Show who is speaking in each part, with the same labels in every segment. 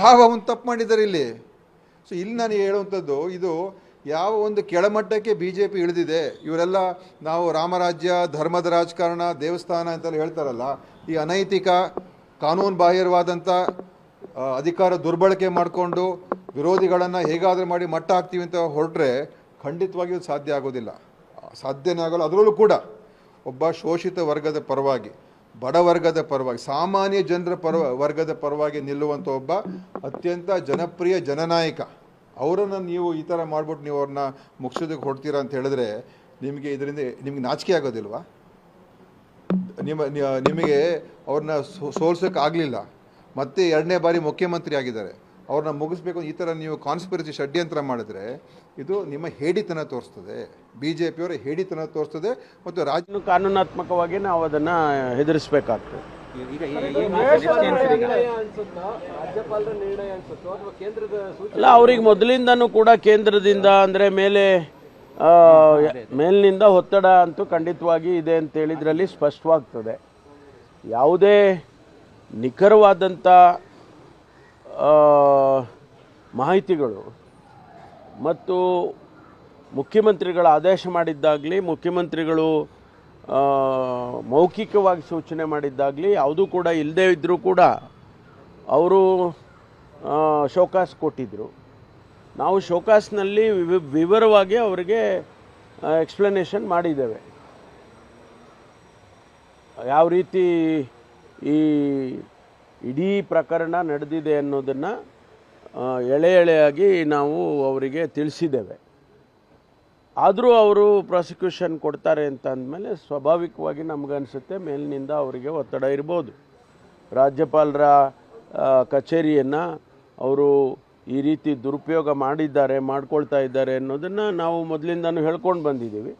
Speaker 1: ಯಾವ ಒಂದು ತಪ್ಪು ಮಾಡಿದ್ದಾರೆ ಇಲ್ಲಿ? ಸೊ ಇಲ್ಲಿ ನಾನು ಹೇಳುವಂಥದ್ದು, ಇದು ಯಾವ ಒಂದು ಕೆಳಮಟ್ಟಕ್ಕೆ ಬಿ ಜೆ ಪಿ ಇಳಿದಿದೆ, ಇವರೆಲ್ಲ ನಾವು ರಾಮರಾಜ್ಯ, ಧರ್ಮದ ರಾಜಕಾರಣ, ದೇವಸ್ಥಾನ ಅಂತೆಲ್ಲ ಹೇಳ್ತಾರಲ್ಲ, ಈ ಅನೈತಿಕ ಕಾನೂನು ಬಾಹಿರವಾದಂಥ ಅಧಿಕಾರ ದುರ್ಬಳಕೆ ಮಾಡಿಕೊಂಡು ವಿರೋಧಿಗಳನ್ನು ಹೇಗಾದರೂ ಮಾಡಿ ಮಟ್ಟ ಹಾಕ್ತೀವಿ ಅಂತ ಹೊರಟ್ರೆ ಖಂಡಿತವಾಗಿಯೂ ಸಾಧ್ಯ ಆಗೋದಿಲ್ಲ. ಸಾಧ್ಯನೇ ಆಗೋಲ್ಲ. ಅದರಲ್ಲೂ ಕೂಡ ಒಬ್ಬ ಶೋಷಿತ ವರ್ಗದ ಪರವಾಗಿ ಬಡ ವರ್ಗದ ಪರವಾಗಿ, ಸಾಮಾನ್ಯ ಜನರ ಪರವ ವರ್ಗದ ಪರವಾಗಿ ನಿಲ್ಲುವಂಥ ಒಬ್ಬ ಅತ್ಯಂತ ಜನಪ್ರಿಯ ಜನನಾಯಕ. ಅವರನ್ನು ನೀವು ಈ ಥರ ಮಾಡ್ಬಿಟ್ಟು ನೀವು ಅವ್ರನ್ನ ಮುಗಿಸೋದಕ್ಕೆ ಹೊಡ್ತೀರಾ ಅಂತ ಹೇಳಿದ್ರೆ ನಿಮಗೆ ಇದರಿಂದ ನಿಮಗೆ ನಾಚಿಕೆ ಆಗೋದಿಲ್ವಾ? ನಿಮ್ಮ, ನಿಮಗೆ ಅವ್ರನ್ನ ಸೋಲ್ಸೋಕ್ಕಾಗಲಿಲ್ಲ. ಮತ್ತೆ ಎರಡನೇ ಬಾರಿ ಮುಖ್ಯಮಂತ್ರಿ ಆಗಿದ್ದಾರೆ. ಅವ್ರನ್ನ ಮುಗಿಸ್ಬೇಕು ಈ ಥರ ನೀವು ಕಾನ್ಸ್ಪಿರಸಿ ಷಡ್ಯಂತ್ರ ಮಾಡಿದ್ರೆ ಇದು ನಿಮ್ಮ ಹೇಡಿತನ ತೋರಿಸ್ತದೆ. ಬಿ ಜೆ ಪಿಯವರ ಹೇಡಿತನ ತೋರಿಸ್ತದೆ ಮತ್ತು ರಾಜ್ಯ
Speaker 2: ಕಾನೂನಾತ್ಮಕವಾಗಿ ನಾವು ಅದನ್ನು ಹೆದರಿಸಬೇಕಾಗ್ತದೆ.
Speaker 3: ಈಗ ಏನು next ಏನ್
Speaker 4: ರಾಜ್ಯಪಾಲರ ನಿರ್ಣಯ ಅನ್ಸುತ್ತೋ? ಅಥವಾ ಕೇಂದ್ರದ ಸೂಚನೆ
Speaker 2: ಅಲ್ಲ ಅವ್ರಿಗೆ ಮೊದಲಿಂದನೂ ಕೂಡ ಕೇಂದ್ರದಿಂದ ಅಂದರೆ ಮೇಲೆ ಆ, ಮೇಲಿನಿಂದ ಒತ್ತಡ ಅಂತೂ ಖಂಡಿತವಾಗಿ ಇದೆ ಅಂತ ಹೇಳಿದ್ರಲ್ಲಿ ಸ್ಪಷ್ಟವಾಗ್ತದೆ. ಯಾವುದೇ ನಿಖರವಾದಂಥ ಮಾಹಿತಿಗಳು ಮತ್ತು ಮುಖ್ಯಮಂತ್ರಿಗಳ ಆದೇಶ ಮಾಡಿದ್ದಾಗಲಿ, ಮುಖ್ಯಮಂತ್ರಿಗಳು ಮೌಖಿಕವಾಗಿ ಸೂಚನೆ ಮಾಡಿದ್ದಾಗಲಿ, ಯಾವುದೂ ಕೂಡ ಇಲ್ಲದೇ ಇದ್ದರೂ ಕೂಡ ಅವರು ಶೋಕಾಸ್ ಕೊಟ್ಟಿದ್ದರು ನಾವು ಶೋಕಾಸ್ನಲ್ಲಿ ವಿವ- ವಿವರವಾಗಿ ಅವರಿಗೆ ಎಕ್ಸ್ಪ್ಲನೇಷನ್ ಮಾಡಿದ್ದೇವೆ. ಯಾವ ರೀತಿ ಈ ಇಡೀ ಪ್ರಕರಣ ನಡೆದಿದೆ ಅನ್ನೋದನ್ನು ಎಳೆ ಎಳೆಯಾಗಿ ನಾವು ಅವರಿಗೆ ತಿಳಿಸಿದ್ದೇವೆ. ಆದರೂ ಅವರು ಪ್ರಾಸಿಕ್ಯೂಷನ್ ಕೊಡ್ತಾರೆ ಅಂತ ಅಂದಮೇಲೆ ಸ್ವಾಭಾವಿಕವಾಗಿ ನಮಗನ್ಸುತ್ತೆ ಮೇಲಿನಿಂದ ಅವರಿಗೆ ಒತ್ತಡ ಇರ್ಬೋದು. ರಾಜ್ಯಪಾಲರ ಕಚೇರಿಯನ್ನು ಅವರು ಈ ರೀತಿ ದುರುಪಯೋಗ ಮಾಡಿದ್ದಾರೆ, ಮಾಡ್ಕೊಳ್ತಾ ಇದ್ದಾರೆ ಅನ್ನೋದನ್ನು ನಾವು ಮೊದಲಿಂದನೂ ಹೇಳ್ಕೊಂಡು ಬಂದಿದ್ದೀವಿ.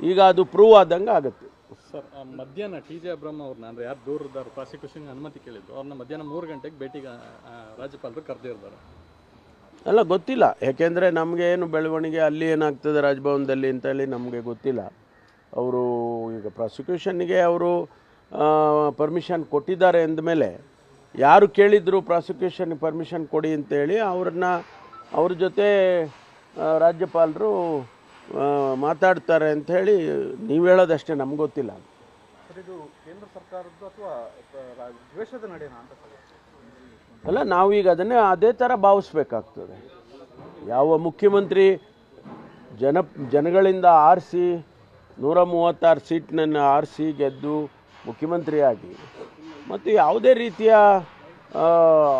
Speaker 2: ಈಗ ಅದು ಪ್ರೂವ್ ಆದಂಗೆ ಆಗುತ್ತೆ.
Speaker 5: ಸರ್ ಮಧ್ಯಾಹ್ನ ಟಿ ಜೆ ಅಬ್ರಹ್ಮ ಅವ್ರನ್ನ ಅಂದ್ರೆ ಯಾರು ದೂರದವ್ರು ಪ್ರಾಸಿಕ್ಯೂಷನ್ ಅನುಮತಿ ಕೇಳಿದ್ದು ಅವ್ರನ್ನ ಮಧ್ಯಾಹ್ನ ಮೂರು ಗಂಟೆಗೆ ಭೇಟಿಗೆ ಆ, ರಾಜ್ಯಪಾಲರು ಕರೆದಿರ್ತಾರೆ
Speaker 2: ಅಲ್ಲ ಗೊತ್ತಿಲ್ಲ. ಯಾಕೆಂದರೆ ನಮಗೆ ಏನು ಬೆಳವಣಿಗೆ ಅಲ್ಲಿ ಏನಾಗ್ತದೆ ರಾಜಭವನದಲ್ಲಿ ಅಂತೇಳಿ ನಮಗೆ ಗೊತ್ತಿಲ್ಲ. ಅವರು ಈಗ ಪ್ರಾಸಿಕ್ಯೂಷನ್ಗೆ ಅವರು ಪರ್ಮಿಷನ್ ಕೊಟ್ಟಿದ್ದಾರೆ ಅಂದಮೇಲೆ ಯಾರು ಕೇಳಿದ್ರು ಪ್ರಾಸಿಕ್ಯೂಷನ್ ಪರ್ಮಿಷನ್ ಕೊಡಿ ಅಂತೇಳಿ ಅವ್ರನ್ನ ಅವ್ರ ಜೊತೆ ರಾಜ್ಯಪಾಲರು ಆ, ಅಂತ ಹೇಳಿ ನೀವು ಹೇಳೋದಷ್ಟೇ ನಮ್ಗೆ ಗೊತ್ತಿಲ್ಲ.
Speaker 4: ಕೇಂದ್ರ ಸರ್ಕಾರದ್ದು ಅಥವಾ ದ್ವೇಷದ
Speaker 2: ಅಲ್ಲ ನಾವೀಗ ಅದನ್ನೇ ಅದೇ ಥರ ಭಾವಿಸ್ಬೇಕಾಗ್ತದೆ. ಯಾವ ಮುಖ್ಯಮಂತ್ರಿ ಜನ ಜನಗಳಿಂದ ಆರಿಸಿ ನೂರ ಮೂವತ್ತಾರು ಸೀಟ್ನನ್ನು ಆರಿಸಿ ಗೆದ್ದು ಮುಖ್ಯಮಂತ್ರಿಯಾಗಿ ಮತ್ತು ಯಾವುದೇ ರೀತಿಯ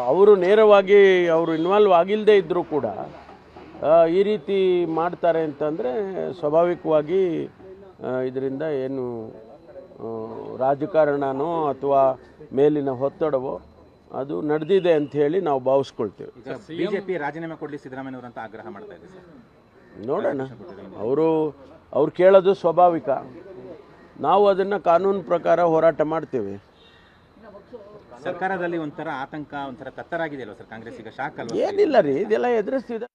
Speaker 2: ಅವರು ನೇರವಾಗಿ ಅವರು ಇನ್ವಾಲ್ವ್ ಆಗಿಲ್ಲದೆ ಇದ್ದರೂ ಕೂಡ ಈ ರೀತಿ ಮಾಡ್ತಾರೆ ಅಂತಂದರೆ ಸ್ವಾಭಾವಿಕವಾಗಿ ಇದರಿಂದ ಏನು ರಾಜಕಾರಣನೋ ಅಥವಾ ಮೇಲಿನ ಒತ್ತಡವೋ ಅದು ನಡೆದಿದೆ ಅಂತ ಹೇಳಿ ನಾವು ಭಾವಿಸ್ಕೊಳ್ತೇವೆ.
Speaker 3: ಬಿಜೆಪಿ ರಾಜೀನಾಮೆ ಕೊಡಲಿ ಸಿದ್ದರಾಮಯ್ಯವರು ಅಂತ ಆಗ್ರಹ ಮಾಡ್ತಾ ಇದ್ದೀವಿ ಸರ್.
Speaker 2: ನೋಡೋಣ. ಅವರು ಅವ್ರು ಕೇಳೋದು ಸ್ವಾಭಾವಿಕ. ನಾವು ಅದನ್ನು ಕಾನೂನು ಪ್ರಕಾರ ಹೋರಾಟ ಮಾಡ್ತೇವೆ.
Speaker 3: ಸರ್ಕಾರದಲ್ಲಿ ಒಂಥರ ಆತಂಕ ಒಂಥರ ಕತ್ತರಾಗಿದೆ ಅಲ್ವಾ ಸರ್? ಕಾಂಗ್ರೆಸ್ ಈಗ ಶಾಕ್ ಅಲ್ವಾ?
Speaker 2: ಏನಿಲ್ಲ ರೀ ಇದೆಲ್ಲ ಎದುರಿಸ್ತಿದೆ.